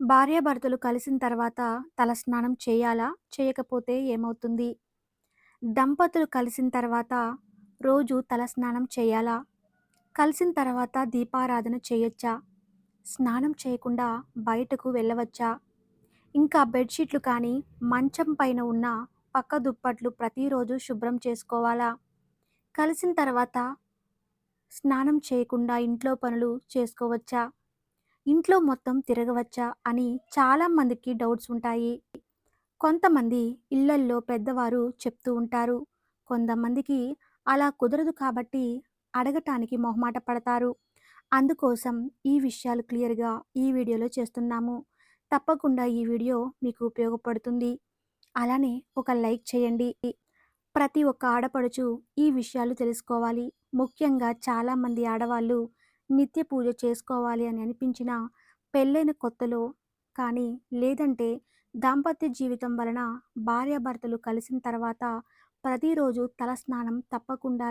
భార్యాభర్తలు కలిసిన తర్వాత తలస్నానం చేయాలా? చేయకపోతే ఏమవుతుంది? దంపతులు కలిసిన తర్వాత రోజు తలస్నానం చేయాలా? కలిసిన తర్వాత దీపారాధన చేయొచ్చా? స్నానం చేయకుండా బయటకు వెళ్ళవచ్చా? ఇంకా బెడ్‌షీట్లు కానీ, మంచం పైన ఉన్న పక్క దుప్పట్లు ప్రతిరోజు శుభ్రం చేసుకోవాలా? కలిసిన తర్వాత స్నానం చేయకుండా ఇంట్లో పనులు చేసుకోవచ్చా? ఇంట్లో మొత్తం తిరగవచ్చా? అని చాలామందికి డౌట్స్ ఉంటాయి. కొంతమంది ఇళ్ళల్లో పెద్దవారు చెప్తూ ఉంటారు. కొంతమందికి అలా కుదరదు కాబట్టి అడగటానికి మొహమాట పడతారు. అందుకోసం ఈ విషయాలు క్లియర్‌గా ఈ వీడియోలో చేస్తున్నాము. తప్పకుండా ఈ వీడియో మీకు ఉపయోగపడుతుంది. అలానే ఒక లైక్ చేయండి. ప్రతి ఒక్క ఆడపడుచు ఈ విషయాలు తెలుసుకోవాలి. ముఖ్యంగా చాలామంది ఆడవాళ్ళు నిత్య పూజ చేసుకోవాలి అని అనిపించినా పెళ్ళైన కొత్తలో కానీ లేదంటే దాంపత్య జీవితం వలన భార్యాభర్తలు కలిసిన తర్వాత ప్రతిరోజు తలస్నానం తప్పకుండా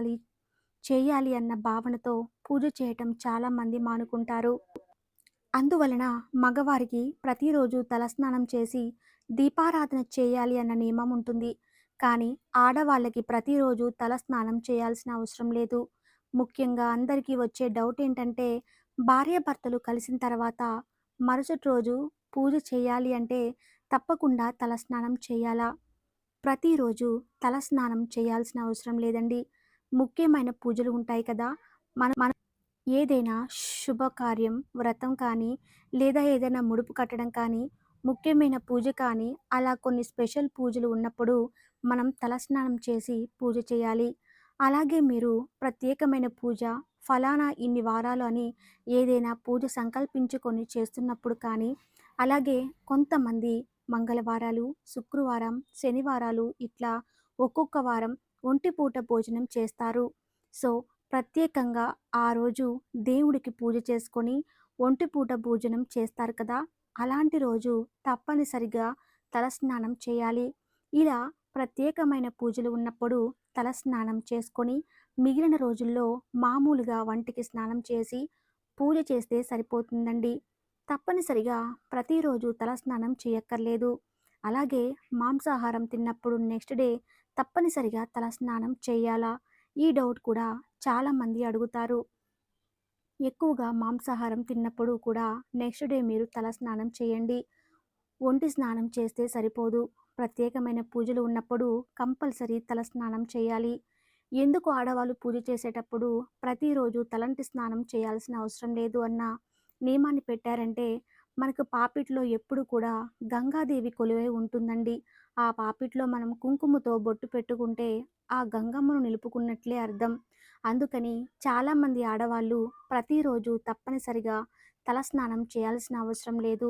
చేయాలి అన్న భావనతో పూజ చేయటం చాలామంది మానుకుంటారు. అందువలన మగవారికి ప్రతిరోజు తలస్నానం చేసి దీపారాధన చేయాలి అన్న నియమం ఉంటుంది. కానీ ఆడవాళ్ళకి ప్రతిరోజు తలస్నానం చేయాల్సిన అవసరం లేదు. ముఖ్యంగా అందరికీ వచ్చే డౌట్ ఏంటంటే భార్యాభర్తలు కలిసిన తర్వాత మరుసటి రోజు పూజ చేయాలి అంటే తప్పకుండా తలస్నానం చేయాలా? ప్రతిరోజు తలస్నానం చేయాల్సిన అవసరం లేదండి. ముఖ్యమైన పూజలు ఉంటాయి కదా! మన మన ఏదైనా శుభకార్యం, వ్రతం కానీ, లేదా ఏదైనా ముడుపు కట్టడం కానీ, ముఖ్యమైన పూజ కానీ, అలా కొన్ని స్పెషల్ పూజలు ఉన్నప్పుడు మనం తలస్నానం చేసి పూజ చేయాలి. అలాగే మీరు ప్రత్యేకమైన పూజ, ఫలానా ఇన్ని వారాలు అని ఏదైనా పూజ సంకల్పించుకొని చేస్తున్నప్పుడు కానీ, అలాగే కొంతమంది మంగళవారాలు, శుక్రవారం, శనివారాలు ఇట్లా ఒక్కొక్క వారం ఒంటిపూట భోజనం చేస్తారు. సో, ప్రత్యేకంగా ఆ రోజు దేవుడికి పూజ చేసుకొని ఒంటిపూట భోజనం చేస్తారు కదా! అలాంటి రోజు తప్పనిసరిగా తలస్నానం చేయాలి. ఇలా ప్రత్యేకమైన పూజలు ఉన్నప్పుడు తలస్నానం చేసుకొని మిగిలిన రోజుల్లో మామూలుగా వంటికి స్నానం చేసి పూజ చేస్తే సరిపోతుందండి. తప్పనిసరిగా ప్రతిరోజు తలస్నానం చేయక్కర్లేదు. అలాగే మాంసాహారం తిన్నప్పుడు నెక్స్ట్ డే తప్పనిసరిగా తలస్నానం చేయాలా? ఈ డౌట్ కూడా చాలామంది అడుగుతారు. ఎక్కువగా మాంసాహారం తిన్నప్పుడు కూడా నెక్స్ట్ డే మీరు తలస్నానం చేయండి. ఒంటి స్నానం చేస్తే సరిపోదు. ప్రత్యేకమైన పూజలు ఉన్నప్పుడు కంపల్సరీ తలస్నానం చేయాలి. ఎందుకు ఆడవాళ్ళు పూజ చేసేటప్పుడు ప్రతిరోజు తలంటి స్నానం చేయాల్సిన అవసరం లేదు అన్న నియమాన్ని పెట్టారంటే మనకు పాపిట్లో ఎప్పుడు కూడా గంగాదేవి కొలువై ఉంటుందండి. ఆ పాపిట్లో మనం కుంకుమతో బొట్టు పెట్టుకుంటే ఆ గంగమ్మను నిలుపుకున్నట్లే అర్థం. అందుకని చాలామంది ఆడవాళ్ళు ప్రతిరోజు తప్పనిసరిగా తలస్నానం చేయాల్సిన అవసరం లేదు.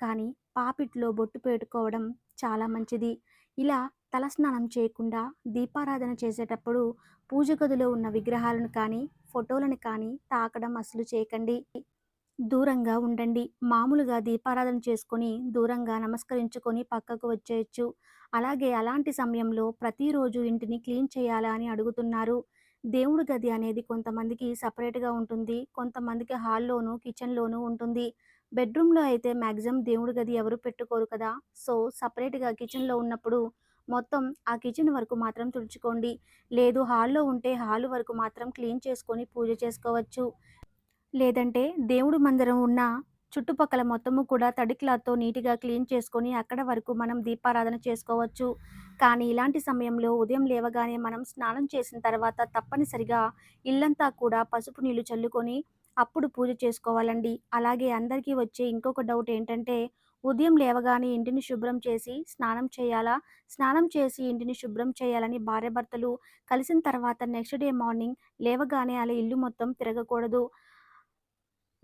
కానీ పాపిట్లో బొట్టు పెట్టుకోవడం చాలా మంచిది. ఇలా తలస్నానం చేయకుండా దీపారాధన చేసేటప్పుడు పూజ గదిలో ఉన్న విగ్రహాలను కానీ, ఫోటోలను కానీ తాకడం అసలు చేయకండి. దూరంగా ఉండండి. మామూలుగా దీపారాధన చేసుకొని దూరంగా నమస్కరించుకొని పక్కకు వచ్చేయొచ్చు. అలాగే అలాంటి సమయంలో ప్రతిరోజు ఇంటిని క్లీన్ చేయాలా అని అడుగుతున్నారు. దేవుడి గది అనేది కొంతమందికి సపరేట్గా ఉంటుంది. కొంతమందికి హాల్‌లోను, కిచెన్లోనూ ఉంటుంది. బెడ్‌రూమ్‌లో అయితే మ్యాక్సిమం దేవుడి గది ఎవరు పెట్టుకోరు కదా! సో, సపరేట్గా కిచెన్‌లో ఉన్నప్పుడు మొత్తం ఆ కిచెన్ వరకు మాత్రం తుడుచుకోండి. లేదు హాల్‌లో ఉంటే హాల్ వరకు మాత్రం క్లీన్ చేసుకొని పూజ చేసుకోవచ్చు. లేదంటే దేవుడు మందిరం ఉన్న చుట్టుపక్కల మొత్తము కూడా తడి క్లాత్‌తో నీట్‌గా క్లీన్ చేసుకొని అక్కడ వరకు మనం దీపారాధన చేసుకోవచ్చు. కానీ ఇలాంటి సమయంలో ఉదయం లేవగానే మనం స్నానం చేసిన తర్వాత తప్పనిసరిగా ఇల్లంతా కూడా పసుపు నీళ్ళు చల్లుకొని అప్పుడు పూజ చేసుకోవాలండి. అలాగే అందరికీ వచ్చే ఇంకొక డౌట్ ఏంటంటే ఉదయం లేవగానే ఇంటిని శుభ్రం చేసి స్నానం చేయాలా? స్నానం చేసి ఇంటిని శుభ్రం చేయాలని భార్యాభర్తలు కలిసిన తర్వాత నెక్స్ట్ డే మార్నింగ్ లేవగానే అలా ఇల్లు మొత్తం తిరగకూడదు.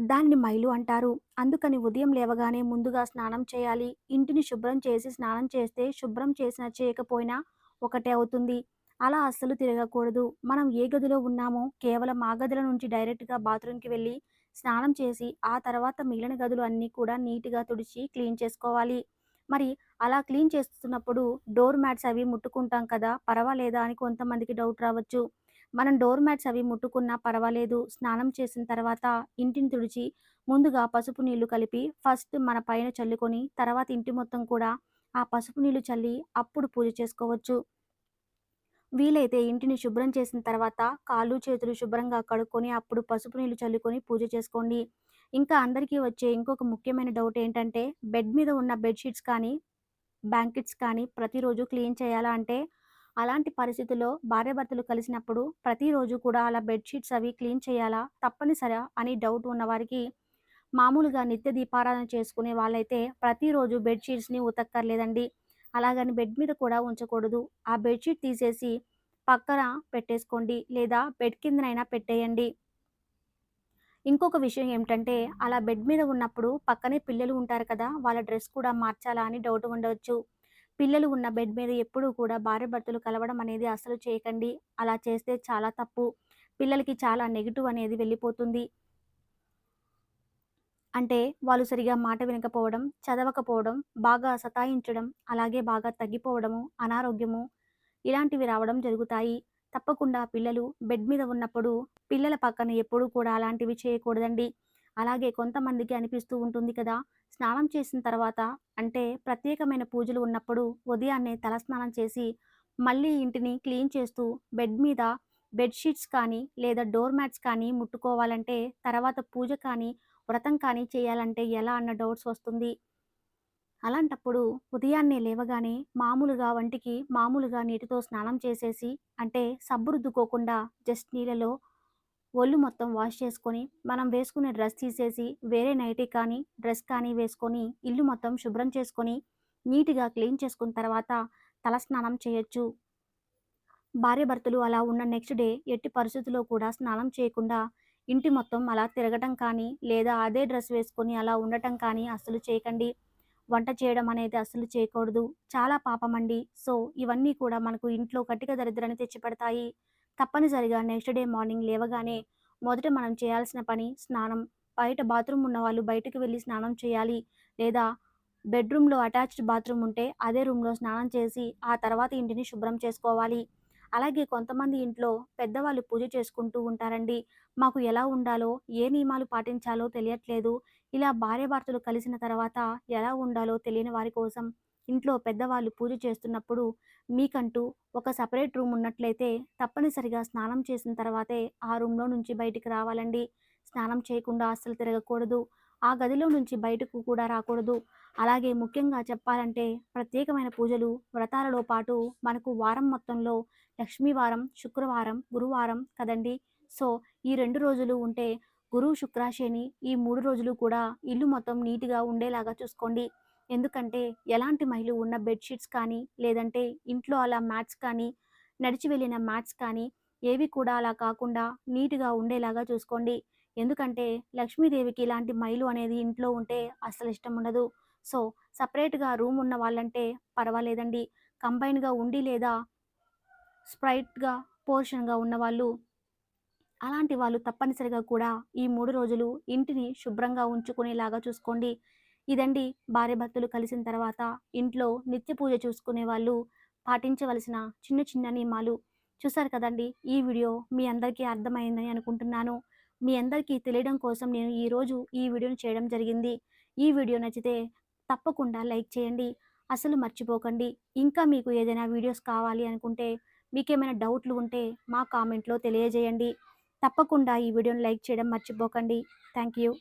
దాన్ని మైలు అంటారు. అందుకని ఉదయం లేవగానే ముందుగా స్నానం చేయాలి. ఇంటిని శుభ్రం చేసి స్నానం చేస్తే శుభ్రం చేసినా చేయకపోయినా ఒకటే అవుతుంది. అలా అస్సలు తిరగకూడదు. మనం ఏ గదిలో ఉన్నామో కేవలం ఆ గదిల నుంచి డైరెక్ట్‌గా బాత్రూమ్‌కి వెళ్ళి స్నానం చేసి ఆ తర్వాత మిగిలిన గదులు అన్నీ కూడా నీట్‌గా తుడిచి క్లీన్ చేసుకోవాలి. మరి అలా క్లీన్ చేస్తున్నప్పుడు డోర్ మ్యాట్స్ అవి ముట్టుకుంటాం కదా! పర్వాలేదా అని కొంతమందికి డౌట్ రావచ్చు. మనం డోర్ మ్యాట్స్ అవి ముట్టుకున్నా పర్వాలేదు. స్నానం చేసిన తర్వాత ఇంటిని తుడిచి, ముందుగా పసుపు నీళ్ళు కలిపి ఫస్ట్ మన పైన చల్లుకొని, తర్వాత ఇంటి మొత్తం కూడా ఆ పసుపు నీళ్ళు చల్లి అప్పుడు పూజ చేసుకోవచ్చు. వీలైతే ఇంటిని శుభ్రం చేసిన తర్వాత కాళ్ళు, చేతులు శుభ్రంగా కడుక్కొని అప్పుడు పసుపు నీళ్ళు చల్లుకొని పూజ చేసుకోండి. ఇంకా అందరికీ వచ్చే ఇంకొక ముఖ్యమైన డౌట్ ఏంటంటే బెడ్ మీద ఉన్న బెడ్‌షీట్స్ కానీ, బ్లాంకెట్స్ కానీ ప్రతిరోజు క్లీన్ చేయాలా అంటే అలాంటి పరిస్థితుల్లో భార్యాభర్తలు కలిసినప్పుడు ప్రతిరోజు కూడా అలా బెడ్‌షీట్స్ అవి క్లీన్ చేయాలా? తప్పనిసరా? అని డౌట్ ఉన్నవారికి మామూలుగా నిత్య దీపారాధన చేసుకునే వాళ్ళైతే ప్రతిరోజు బెడ్‌షీట్స్‌ని ఉతక్కర్లేదండి. అలాగని బెడ్ మీద కూడా ఉంచకూడదు. ఆ బెడ్‌షీట్ తీసేసి పక్కన పెట్టేసుకోండి. లేదా బెడ్ కిందనైనా పెట్టేయండి. ఇంకొక విషయం ఏమిటంటే అలా బెడ్ మీద ఉన్నప్పుడు పక్కనే పిల్లలు ఉంటారు కదా! వాళ్ళ డ్రెస్ కూడా మార్చాలా అని డౌట్ ఉండవచ్చు. పిల్లలు ఉన్న బెడ్ మీద ఎప్పుడూ కూడా భార్యాభర్తలు కలవడం అనేది అసలు చేయకండి. అలా చేస్తే చాలా తప్పు. పిల్లలకి చాలా నెగిటివ్ అనేది వెళ్ళిపోతుంది. అంటే వాళ్ళు సరిగా మాట వినకపోవడం, చదవకపోవడం, బాగా సతాయించడం, అలాగే బాగా తగ్గిపోవడము, అనారోగ్యము ఇలాంటివి రావడం జరుగుతాయి. తప్పకుండా పిల్లలు బెడ్ మీద ఉన్నప్పుడు పిల్లల పక్కన ఎప్పుడూ కూడా అలాంటివి చేయకూడదండి. అలాగే కొంతమందికి అనిపిస్తూ ఉంటుంది కదా! స్నానం చేసిన తర్వాత అంటే ప్రత్యేకమైన పూజలు ఉన్నప్పుడు ఉదయాన్నే తలస్నానం చేసి మళ్ళీ ఇంటిని క్లీన్ చేస్తూ బెడ్ మీద బెడ్‌షీట్స్ కానీ లేదా డోర్ మ్యాట్స్ కానీ ముట్టుకోవాలంటే తర్వాత పూజ కానీ, వ్రతం కానీ చేయాలంటే ఎలా అన్న డౌట్స్ వస్తుంది. అలాంటప్పుడు ఉదయాన్నే లేవగానే మామూలుగా వంటికి మామూలుగా నీటితో స్నానం చేసేసి అంటే సబ్బు రుద్దుకోకుండా జస్ట్ నీళ్ళలో ఒళ్ళు మొత్తం వాష్ చేసుకొని, మనం వేసుకునే డ్రెస్ తీసేసి వేరే నైటీ కానీ, డ్రెస్ కానీ వేసుకొని ఇల్లు మొత్తం శుభ్రం చేసుకొని, నీట్‌గా క్లీన్ చేసుకున్న తర్వాత తలస్నానం చేయొచ్చు. భార్యాభర్తలు అలా ఉన్న నెక్స్ట్ డే ఎట్టి పరిస్థితుల్లో కూడా స్నానం చేయకుండా ఇంటి మొత్తం అలా తిరగటం కానీ, లేదా అదే డ్రెస్ వేసుకొని అలా ఉండటం కానీ అస్సలు చేయకండి. వంట చేయడం అనేది అస్సలు చేయకూడదు. చాలా పాపమండి. సో, ఇవన్నీ కూడా మనకు ఇంట్లో కటిక దరిద్రాన్ని తెచ్చిపెడతాయి. తప్పనిసరిగా నెక్స్ట్ డే మార్నింగ్ లేవగానే మొదట మనం చేయాల్సిన పని స్నానం. బయట బాత్రూమ్ ఉన్నవాళ్ళు బయటకు వెళ్ళి స్నానం చేయాలి. లేదా బెడ్‌రూమ్‌లో అటాచ్డ్ బాత్రూమ్ ఉంటే అదే రూమ్‌లో స్నానం చేసి ఆ తర్వాత ఇంటిని శుభ్రం చేసుకోవాలి. అలాగే కొంతమంది ఇంట్లో పెద్దవాళ్ళు పూజ చేసుకుంటూ ఉంటారండి. మాకు ఎలా ఉండాలో, ఏ నియమాలు పాటించాలో తెలియట్లేదు. ఇలా భార్యాభర్తలు కలిసిన తర్వాత ఎలా ఉండాలో తెలియని వారి కోసం ఇంట్లో పెద్దవాళ్ళు పూజ చేస్తున్నప్పుడు మీకంటూ ఒక సెపరేట్ రూమ్ ఉన్నట్లయితే తప్పనిసరిగా స్నానం చేసిన తర్వాతే ఆ రూమ్‌లో నుంచి బయటికి రావాలండి. స్నానం చేయకుండా అస్సలు తిరగకూడదు. ఆ గదిలో నుంచి బయటకు కూడా రాకూడదు. అలాగే ముఖ్యంగా చెప్పాలంటే ప్రత్యేకమైన పూజలు, వ్రతాలలో పాటు మనకు వారం మొత్తంలో లక్ష్మీవారం శుక్రవారం, గురువారం కదండీ! సో, ఈ రెండు రోజులు ఉంటే గురు, శుక్ర, శని ఈ మూడు రోజులు కూడా ఇల్లు మొత్తం నీట్‌గా ఉండేలాగా చూసుకోండి. ఎందుకంటే ఎలాంటి మైలు ఉన్న బెడ్‌షీట్స్ కానీ, లేదంటే ఇంట్లో అలా మ్యాట్స్ కానీ, నడిచి వెళ్ళిన మ్యాట్స్ కానీ ఏవి కూడా అలా కాకుండా నీట్‌గా ఉండేలాగా చూసుకోండి. ఎందుకంటే లక్ష్మీదేవికి ఇలాంటి మైలు అనేది ఇంట్లో ఉంటే అస్సలు ఇష్టం ఉండదు. సో, సపరేట్గా రూమ్ ఉన్న వాళ్ళంటే పర్వాలేదండి. కంబైన్‌గా ఉండి లేదా స్ప్రైట్‌గా పోర్షన్‌గా ఉన్నవాళ్ళు అలాంటి వాళ్ళు తప్పనిసరిగా కూడా ఈ మూడు రోజులు ఇంటిని శుభ్రంగా ఉంచుకునేలాగా చూసుకోండి. ఇదండి భార్యాభర్తలు కలిసిన తర్వాత ఇంట్లో నిత్య పూజ చూసుకునే వాళ్ళు పాటించవలసిన చిన్న చిన్న నియమాలు. చూసారు కదండీ! ఈ వీడియో మీ అందరికీ అర్థమైందని అనుకుంటున్నాను. మీ అందరికీ తెలియడం కోసం నేను ఈరోజు ఈ వీడియోని చేయడం జరిగింది. ఈ వీడియో నచ్చితే తప్పకుండా లైక్ చేయండి. అసలు మర్చిపోకండి. ఇంకా మీకు ఏదైనా వీడియోస్ కావాలి అనుకుంటే, మీకేమైనా డౌట్‌లు ఉంటే మా కామెంట్‌లో తెలియజేయండి. తప్పకుండా ఈ వీడియోని లైక్ చేయడం మర్చిపోకండి. Thank you.